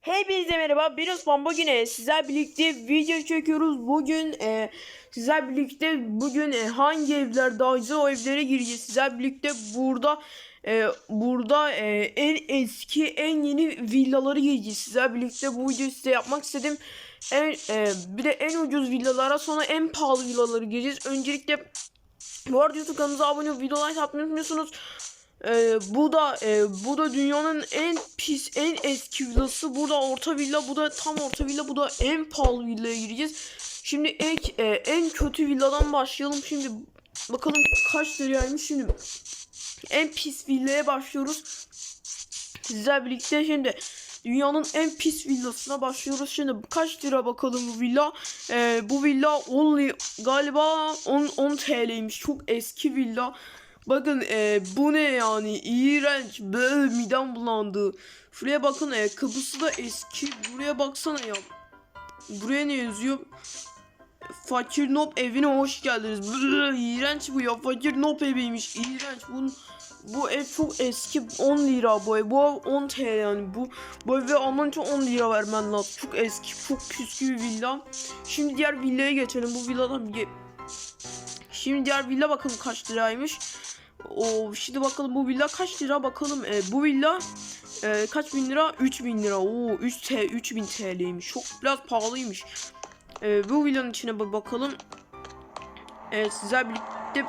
Hepinize merhaba. Ben Osman. Bugün e, sizler birlikte video çekiyoruz. Bugün e, sizler birlikte bugün e, hangi evler daha güzel o evlere gireceğiz. Sizler birlikte burada e, burada e, en eski en yeni villaları gireceğiz. Sizler birlikte bu videoyu size yapmak istedim. En, e, bir de en ucuz villalara sonra en pahalı villaları gireceğiz. Öncelikle bu arada YouTube kanalımıza abone olup video like atmayı unutmuyorsunuz. Ee, bu da e, bu da dünyanın en pis en eski villası. Burada orta villa, bu da tam orta villa, bu da en pahalı villaya gireceğiz. Şimdi en, e, en kötü villadan başlayalım. Şimdi bakalım kaç liraymış şimdi. En pis villaya başlıyoruz. Sizler birlikte şimdi dünyanın en pis villasına başlıyoruz. Şimdi kaç lira bakalım bu villa? Ee, bu villa 10 li- galiba 10 10 TL'ymiş. Çok eski villa. Bakın e, bu ne yani iğrenç böyle midem bulandı. Şuraya bakın e, kapısı da eski. Buraya baksana ya. Buraya ne yazıyor? Fakir Nop evine hoş geldiniz. Bıı, iğrenç bu ya. Fakir Nop eviymiş. İğrenç. Bunun, bu ev çok eski. 10 lira bu ev. Bu ev 10 TL yani. Bu, bu eve alman için 10 lira vermen lazım. Çok eski. Çok püskü bir villa. Şimdi diğer villaya geçelim. Bu villadan bir... Şimdi diğer villa bakalım kaç liraymış. O şimdi bakalım bu villa kaç lira bakalım. E, bu villa e, kaç bin lira? 3000 lira. Oo 3 T 3000 TL'ymiş. Çok biraz pahalıymış. E, bu villanın içine bakalım. Evet sizler birlikte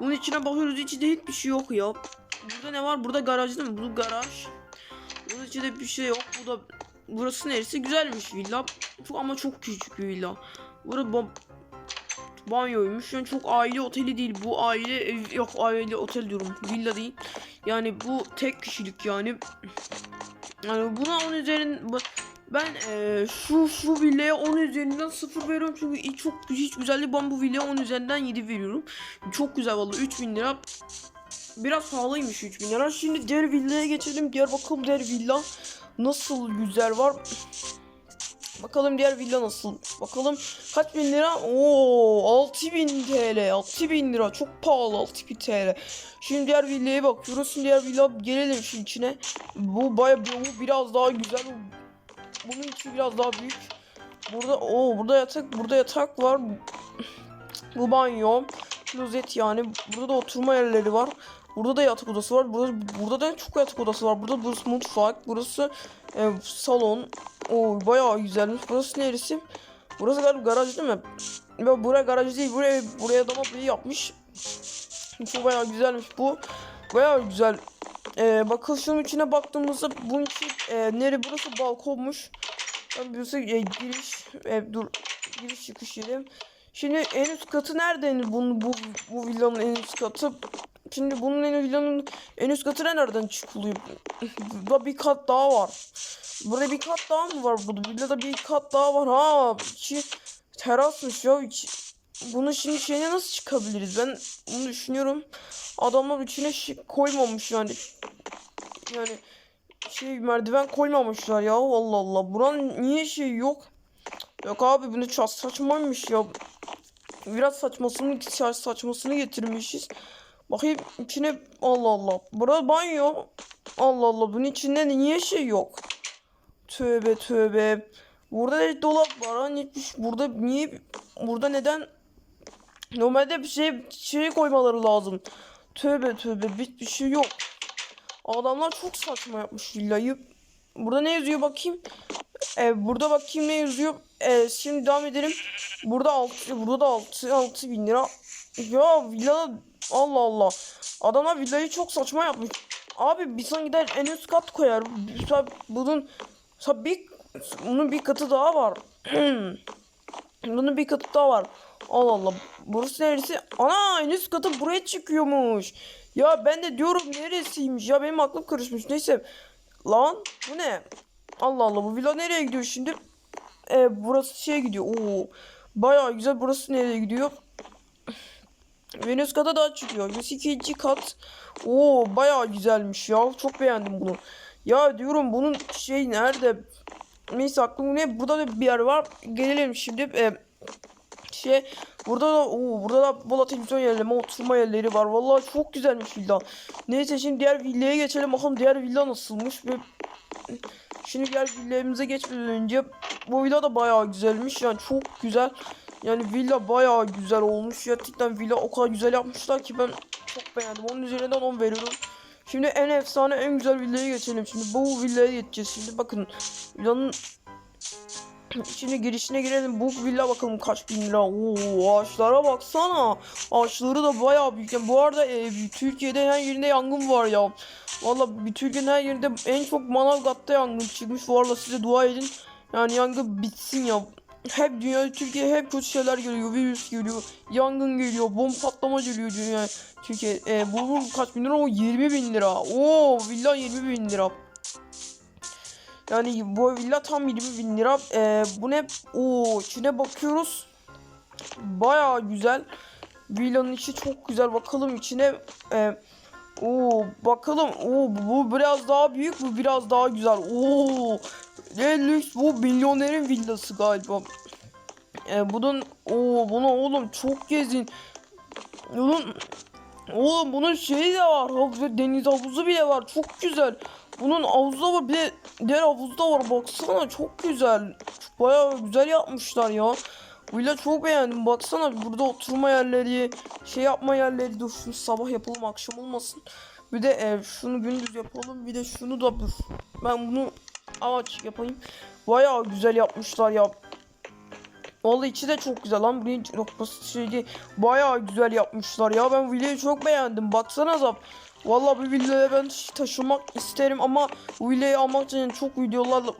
bunun içine bakıyoruz. İçinde hiçbir şey yok ya. Burada ne var? Burada garaj değil mi? Bu garaj. Bunun içinde bir şey yok. Bu da burası neresi? Güzelmiş villa. Çok ama çok küçük bir villa. Burada banyoymuş. Yani çok aile oteli değil. Bu aile ev yok aile otel diyorum. Villa değil. Yani bu tek kişilik yani. Yani buna 10 üzerin ben eee, şu şu villaya 10 üzerinden 0 veriyorum çünkü çok hiç güzel değil. Ben bu villaya 10 üzerinden 7 veriyorum. Çok güzel vallahi 3000 lira. Biraz pahalıymış 3000 lira. Şimdi diğer villaya geçelim. Diğer bakalım diğer villa nasıl güzel var. Bakalım diğer villa nasıl? Bakalım kaç bin lira? Oo 6000 TL. 6000 lira. Çok pahalı 6000 TL. Şimdi diğer villaya bakıyoruz. Şimdi diğer villa gelelim şu içine. Bu baya bu biraz daha güzel. Bunun içi biraz daha büyük. Burada o burada yatak burada yatak var. Bu banyo. Klozet yani. Burada da oturma yerleri var. Burada da yatak odası var. Burada, burada da çok yatak odası var. Burada burası mutfak. Burası e, salon. O bayağı güzelmiş. Burası neresi? Burası galiba garaj değil mi? Ya buraya garaj değil. Buraya buraya dama bir yapmış. Çok bayağı güzelmiş bu. Bayağı güzel. Ee, bakın şunun içine baktığımızda bunun için e, nere burası balkonmuş. Yani burası e, giriş e, dur giriş çıkış yeri. Şimdi en üst katı nerede bunun bu bu villanın en üst katı? Şimdi bunun en villanın en üst katı nereden çıkılıyor? Bir kat daha var. Burada bir kat daha mı var? Burada villada bir kat daha var. Ha, içi terasmış ya. İçi, bunu şimdi şeyine nasıl çıkabiliriz? Ben bunu düşünüyorum. Adamlar içine şey koymamış yani. Yani şey merdiven koymamışlar ya. Allah Allah. Buranın niye şey yok? Yok abi bunu çok saçmaymış ya. Biraz saçmasını saçmasını getirmişiz. Bakayım içine Allah Allah. Burası banyo. Allah Allah bunun içinde niye şey yok? Tövbe tövbe. Burada da dolap var. Hani burada niye burada neden normalde bir şey şey koymaları lazım. Tövbe tövbe bir, bir şey yok. Adamlar çok saçma yapmış villayı. Burada ne yazıyor bakayım? Ee, burada bakayım ne yazıyor? Ee, şimdi devam edelim. Burada 6 burada da 6 6 bin lira. Ya villa Allah Allah. Adamlar villayı çok saçma yapmış. Abi bir son gider en üst kat koyar. Bunun tabi bunun bir katı daha var. bunun bir katı daha var. Allah Allah. Burası neresi? Ana en üst katı buraya çıkıyormuş. Ya ben de diyorum neresiymiş ya benim aklım karışmış. Neyse. Lan bu ne? Allah Allah bu villa nereye gidiyor şimdi? E, burası şeye gidiyor. Oo. Bayağı güzel. Burası nereye gidiyor? Venüs kata daha çıkıyor. 102. kat. Oo bayağı güzelmiş ya. Çok beğendim bunu. Ya diyorum bunun şey nerede? Neyse aklım ne? Burada da bir yer var. Gelelim şimdi. E, şey burada da oo, burada da bola televizyon yerleme oturma yerleri var. Vallahi çok güzelmiş villa. Neyse şimdi diğer villaya geçelim. Bakalım diğer villa nasılmış. Ve Şimdi diğer villalarımıza geçmeden önce bu villa da bayağı güzelmiş yani çok güzel. Yani villa bayağı güzel olmuş. Gerçekten villa o kadar güzel yapmışlar ki ben çok beğendim. Onun üzerinden 10 veriyorum. Şimdi en efsane en güzel villaya geçelim. Şimdi bu villaya geçeceğiz. Şimdi bakın villanın Şimdi girişine girelim. Bu villa bakalım kaç bin lira. Oo ağaçlara baksana. Ağaçları da bayağı büyük. Yani bu arada e, Türkiye'de her yerinde yangın var ya. Valla bir Türkiye'nin her yerinde en çok Manavgat'ta yangın çıkmış. Bu arada size dua edin. Yani yangın bitsin ya. Hep dünya Türkiye hep kötü şeyler geliyor. Virüs geliyor. Yangın geliyor. Bomba patlama geliyor dünya. Türkiye. E, bu, bu kaç bin lira? O 20 bin lira. Oo villa 20 bin lira. Yani bu villa tam 20 bin lira. Ee, bu ne? Oo içine bakıyoruz. Baya güzel. Villanın içi çok güzel. Bakalım içine. Ee, oo bakalım. Oo bu biraz daha büyük. Bu biraz daha güzel. Oo ne lüks. Bu milyonerin villası galiba. Ee, bunun oo bunu oğlum çok gezin. Bunun Oğlum bunun şeyi de var. Havuzu, deniz havuzu bile var. Çok güzel. Bunun havuzu da var. Bir de diğer havuzu da var. Baksana çok güzel. Bayağı güzel yapmışlar ya. Villa çok beğendim. Baksana burada oturma yerleri, şey yapma yerleri. Dur şunu sabah yapalım akşam olmasın. Bir de e, şunu gündüz yapalım. Bir de şunu da. Ben bunu ağaç yapayım. Bayağı güzel yapmışlar ya. Vallahi içi de çok güzel lan. Birinci noktası şeydi. Bayağı güzel yapmışlar ya. Ben villayı çok beğendim. Baksanıza. Vallahi bu villaya ben taşımak isterim ama bu villayı almak için çok videolarla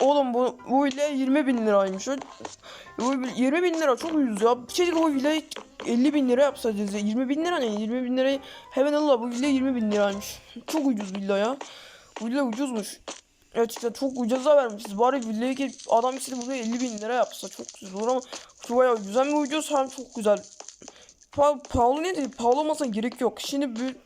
Oğlum bu, bu villa 20 bin liraymış. Bu 20 bin lira çok ucuz ya. Bir şey bu villayı 50 bin lira yapsaydınız ya. 20 bin lira ne? 20 bin lirayı hemen alırlar. Bu villa 20 bin liraymış. Çok ucuz villa ya. Bu villa ucuzmuş. Evet işte çok ucuza vermişiz. Bari villayı gelip adam istedi buraya 50 bin lira yapsa çok güzel olur ama şu bayağı güzel mi ucuz hem çok güzel. Pa pahalı ne değil? Pahalı olmasa gerek yok. Şimdi bir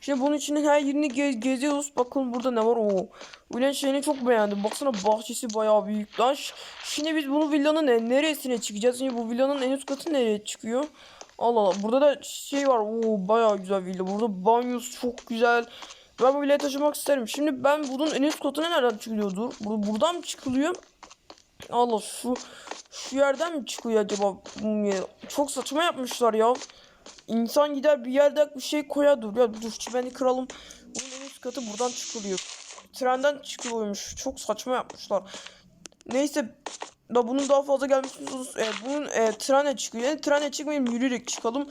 Şimdi bunun içinin her yerini gez geziyoruz. Bakın burada ne var o. Ulan şeyini çok beğendim. Baksana bahçesi bayağı büyük. Lan şimdi biz bunu villanın ne- neresine çıkacağız? Şimdi bu villanın en üst katı nereye çıkıyor? Allah Allah. Burada da şey var. Oo bayağı güzel villa. Burada banyosu çok güzel. Ben bu villayı taşımak isterim. Şimdi ben bunun en üst katına nereden çıkıyordur? Bur buradan mı çıkılıyor? Allah şu şu yerden mi çıkıyor acaba? Hmm, Çok saçma yapmışlar ya. İnsan gider bir yerde bir şey koya dur. Ya dur çimeni kıralım. Bunun en üst katı buradan çıkılıyor. Trenden çıkılıyormuş. Çok saçma yapmışlar. Neyse da bunun daha fazla gelmişsiniz. E, bunun e, trene çıkıyor. Yani trene çıkmayayım yürüyerek çıkalım.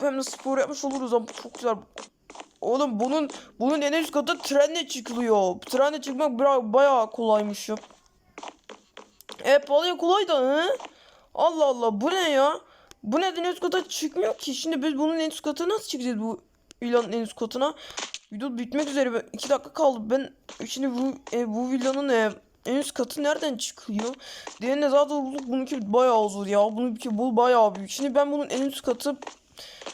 Hem de spor yapmış oluruz ama çok güzel. Oğlum bunun bunun en üst katı trenle çıkılıyor. Trenle çıkmak bayağı kolaymış ya. E bayağı kolay da hı? Allah Allah bu ne ya? Bu neden üst kata çıkmıyor ki? Şimdi biz bunun en üst katına nasıl çıkacağız bu villanın en üst katına? Video bitmek üzere. 2 dakika kaldı. Ben şimdi bu e, bu villanın e, en üst katı nereden çıkıyor? Diğerine zaten bulduk. Bununki bayağı zor ya. Bununki bu bayağı büyük. Şimdi ben bunun en üst katı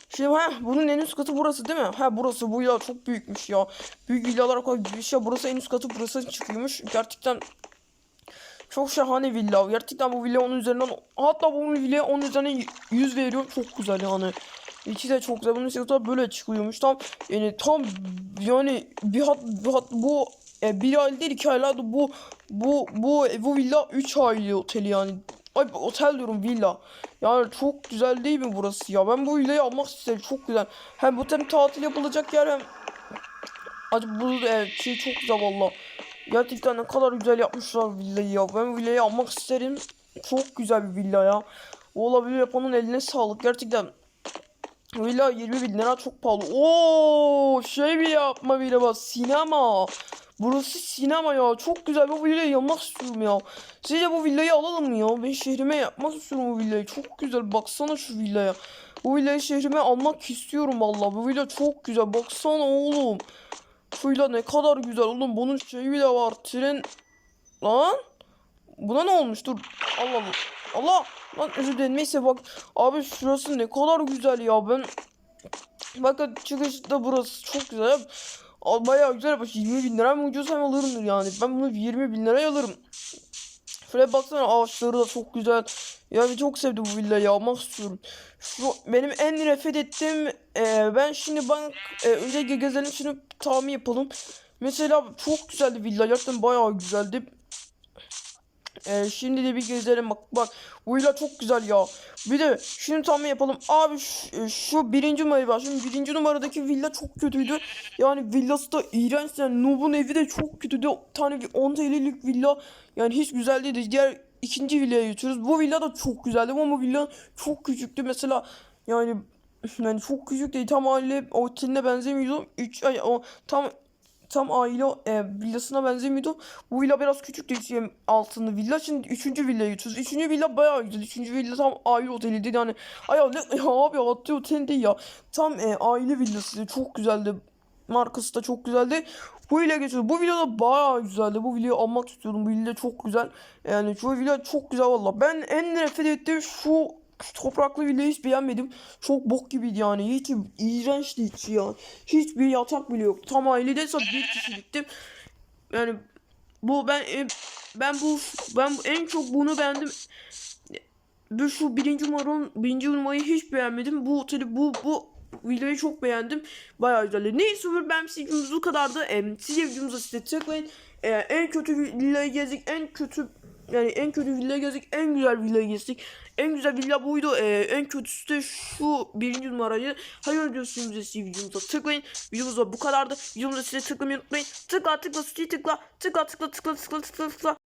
Şimdi ha bunun en üst katı burası değil mi? Ha burası bu villa çok büyükmüş ya. Büyük villalar kadar büyük ya. Burası en üst katı burası çıkıyormuş. Gerçekten çok şahane villa. Gerçekten bu villa onun üzerinden hatta bu villa onun üzerinden 100 veriyorum. Çok güzel yani. İki de çok güzel. Bunun sesi böyle çıkıyormuş. Tam yani tam yani bir hat, bir hat bu e, bir ay değil iki aylarda bu bu bu bu villa 3 aylı oteli yani. Ay otel diyorum villa. Yani çok güzel değil mi burası ya? Ben bu villayı almak isterim. Çok güzel. Hem bu hem tatil yapılacak yer hem Acaba bu evet, şey çok güzel valla. Gerçekten ne kadar güzel yapmışlar villayı ya. Ben villayı almak isterim. Çok güzel bir villa ya. Olabilir yapanın eline sağlık. Gerçekten Villa 20 bin lira çok pahalı. Oo şey bir yapma bile bak sinema. Burası sinema ya. Çok güzel. Bu villayı yapmak istiyorum ya. Sizce bu villayı alalım mı ya? Ben şehrime yapmak istiyorum bu villayı. Çok güzel. Baksana şu villaya. Bu villayı şehrime almak istiyorum valla. Bu villa çok güzel. Baksana oğlum. Şu villa ne kadar güzel oğlum. Bunun şeyi bile var. Tren... Lan? Buna ne olmuş? Dur. Allah Allah. Allah. Lan özür dilerim. Neyse bak. Abi şurası ne kadar güzel ya. Ben... Bakın çıkışta burası çok güzel. Aa, Bayağı güzel. Bak 20 bin lira mı ucuz hem alırım yani. Ben bunu 20 bin liraya alırım. Şuraya baksana ağaçları da çok güzel. Yani çok sevdim bu villayı almak istiyorum. Şu benim en nefret ettiğim e, ben şimdi bank e, önce ge- gezelim şunu tahmin yapalım. Mesela çok güzeldi villa. Gerçekten bayağı güzeldi. Ee, şimdi de bir gezelim bak bak villa çok güzel ya. Bir de şimdi tam yapalım. Abi şu, şu birinci numarayı var. Şimdi birinci numaradaki villa çok kötüydü. Yani villası da iğrenç. Yani Noob'un evi de çok kötüydü. Tane bir 10 TL'lik villa. Yani hiç güzel değildi. Diğer ikinci villaya geçiyoruz. Bu villa da çok güzeldi ama villa çok küçüktü. Mesela yani yani çok küçük değil. Tam aile oteline benzemiyordu. 3 ay o tam tam aile e, villasına benzemiyordu. Bu villa biraz küçük değil. altında villa. Şimdi 3. villaya geçiyoruz. 3. villa bayağı güzel. 3. villa tam aile oteliydi. Yani ay ya, ne, ya abi atlı otel ya. Tam e, aile villası. Çok güzeldi. Markası da çok güzeldi. Bu villa geçiyoruz. Bu villa da bayağı güzeldi. Bu villayı almak istiyordum. Bu villa çok güzel. Yani şu villa çok güzel valla. Ben en nefret ettiğim şu topraklı villayı hiç beğenmedim. Çok bok gibiydi yani. Hiç iğrençti hiç ya. Hiçbir yatak bile yok. Tam ailedeyse bir kişiliktim. Yani bu ben e, ben bu ben en çok bunu beğendim. Bu şu birinci numaranın birinci numarayı hiç beğenmedim. Bu oteli bu bu videoyu çok beğendim. Bayağı güzeldi. Neyse ben size videomuz bu kadardı. Ee, size videomuza size tıklayın. Ee, en kötü villayı gezdik. En kötü yani en kötü villa gezdik, en güzel villa gezdik. En güzel villa buydu. Ee, en kötüsü de şu birinci numarayı. Hayır diyorsunuz sizi videomuza tıklayın. Videomuz bu kadardı. Videomuza size tıklamayı unutmayın. Tıkla tıkla tıkla. Tıkla tıkla tıkla tıkla tıkla tıkla.